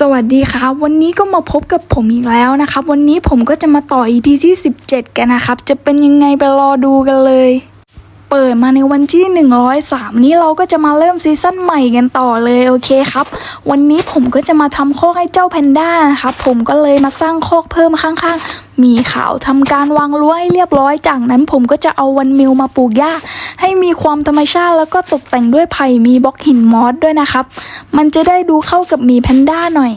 สวัสดีครับ วันนี้ก็มาพบกับผมอีกแล้วนะครับ วันนี้ผมก็จะมาต่อ EP ที่ 17 กันนะครับ จะเป็นยังไงไปรอดูกันเลย เปิดมาในวันที่ 103 นี้เราก็จะมาเริ่มซีซั่นใหม่กันต่อเลยโอเคครับ วันนี้ผมก็จะมาทำคอกให้เจ้าแพนด้านะครับผมก็เลยมาสร้างคอกเพิ่มข้างๆ มีขาวทำการวางรั้วให้เรียบร้อยจากนั้นผมก็จะเอาวันมิวมาปลูกหญ้าให้มีความธรรมชาติแล้วก็ตกแต่งด้วยไผ่มีบล็อกหินมอสด้วยนะครับ มันจะได้ดูเข้ากับมีแพนด้าหน่อย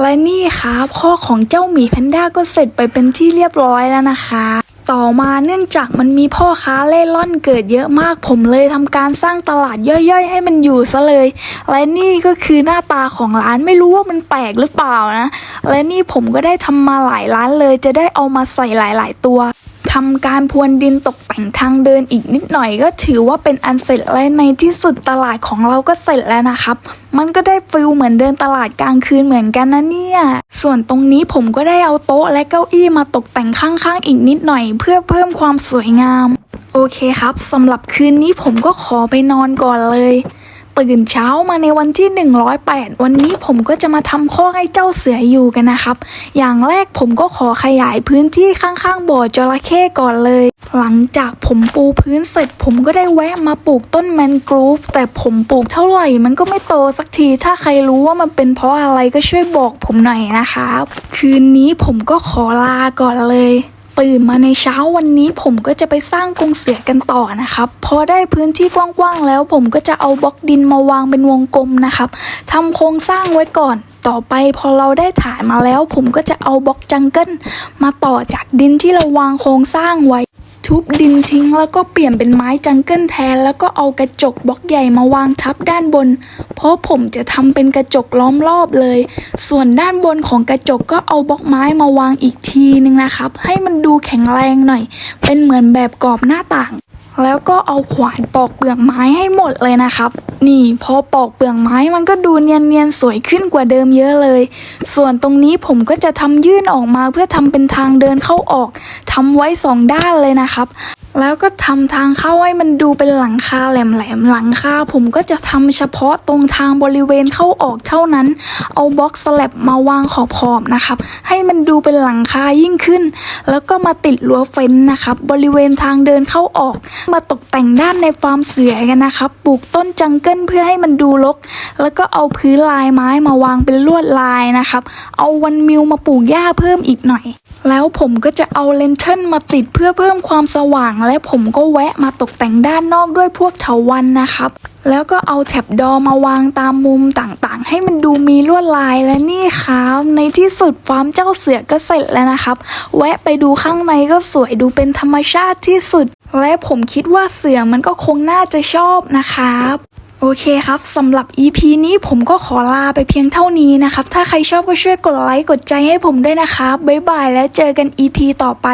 และนี่ครับข้อของเจ้าหมีแพนด้าก็เสร็จไปเป็นที่เรียบร้อยแล้วนะคะ ต่อมาเนื่องจากมันมีพ่อค้าเล่ร่อนเกิดเยอะมากผมเลยทำการสร้างตลาดย่อยๆ ให้มันอยู่ซะเลย และนี่ก็คือหน้าตาของร้านไม่รู้ว่ามันแปลกหรือเปล่านะ และนี่ผมก็ได้ทำมาหลายร้านเลยจะได้เอามาใส่หลาย ๆ ตัว ทำการพรวนดินตกแต่งทางเดินอีกนิดหน่อยก็ถือว่าเป็นอันเสร็จและในที่สุดตลาดของเราก็เสร็จแล้วนะครับ มันก็ได้ฟิลเหมือนเดินตลาดกลางคืนเหมือนกันนะเนี่ย ส่วนตรงนี้ผมก็ได้เอาโต๊ะและเก้าอี้มาตกแต่งข้างๆอีกนิดหน่อย เพื่อเพิ่มความสวยงาม โอเคครับสำหรับคืนนี้ผมก็ขอไปนอนก่อนเลย ตื่นเช้ามาในวันที่ 108 วันนี้ผมก็จะมาทำข้อให้เจ้าเสืออยู่กันนะครับ อย่างแรกผมก็ขอขยายพื้นที่ข้างๆบ่อจระเข้ก่อนเลย หลังจากผมปูพื้นเสร็จ ผมก็ได้แวะมาปลูกต้นแมนกรูฟแต่ผมปลูกเท่าไหร่มันก็ไม่โตสักที ถ้าใครรู้ว่ามันเป็นเพราะอะไรก็ช่วยบอกผมหน่อยนะครับ คืนนี้ผมก็ขอลาก่อนเลย ตื่นมาในเช้าวันนี้ผมก็จะไปสร้างกรงเสือกันต่อนะครับ พอได้พื้นที่กว้างๆแล้วผมก็จะเอาบล็อกดินมาวางเป็นวงกลมนะครับทำโครงสร้างไว้ก่อน ต่อไปพอเราได้ถ่ายมาแล้ว ผมก็จะเอาบล็อกจังเกิลมาต่อจากดินที่เราวางโครงสร้างไว้ ทุบดินทิ้ง แล้วก็เปลี่ยนเป็นไม้จังเกิลแทน แล้วก็เอากระจกบล็อกใหญ่มาวางทับด้านบน เพราะผมจะทำเป็นกระจกล้อมรอบเลย ส่วนด้านบนของกระจกก็เอาบล็อกไม้มาวางอีกทีนึงนะครับ ให้มันดูแข็งแรงหน่อย เป็นเหมือนแบบกรอบหน้าต่าง แล้วก็เอาขวานปอกเปลือกไม้ให้หมดเลยนะครับ นี่พอปอกเปลือกไม้มันก็ดูเนียนๆสวยขึ้นกว่าเดิมเยอะเลย ส่วนตรงนี้ผมก็จะทำยื่นออกมาเพื่อทำเป็นทางเดินเข้าออกทำไว้สองด้านเลยนะครับ แล้วก็ทำทางเข้าให้มันดูเป็นหลังคาแหลมๆหลังคาผมก็จะทำเฉพาะตรงทางบริเวณเข้าออกเท่านั้น เอาบล็อกสแลบมาวางขอบๆนะครับ ให้มันดูเป็นหลังคายิ่งขึ้น แล้วก็มาติดรั้วเฟ้นนะครับ บริเวณทางเดินเข้าออก มาตกแต่งด้านในฟาร์มเสือกันนะครับปลูกต้นจังเกิลเพื่อให้มันดูรกแล้วก็เอาพื้นลายไม้มาวางเป็นลวดลายนะครับ เอาวันมิวมาปลูกหญ้าเพิ่มอีกหน่อย แล้วผมก็จะเอาเลนเทิลมาติดเพื่อเพิ่มความสว่างและผมก็แวะมาตกแต่งด้านนอกด้วยพวกเถาวันนะครับ แล้วก็เอาแถบดอมาวางตามมุมต่างๆ ให้มันดูมีลวดลายและนี่ครับในที่สุดฟาร์มเจ้าเสือก็เสร็จแล้วนะครับ แวะไปดูข้างในก็สวยดูเป็นธรรมชาติที่สุด และผมคิดว่าเสือมันก็คงน่าจะชอบนะครับโอเคครับสำหรับ EP นี้ผมก็ขอลาไปเพียงเท่านี้นะครับ ถ้าใครชอบก็ช่วยกดไลค์กดใจให้ผมด้วยนะครับ บ๊ายบายแล้วเจอกัน EP ต่อไป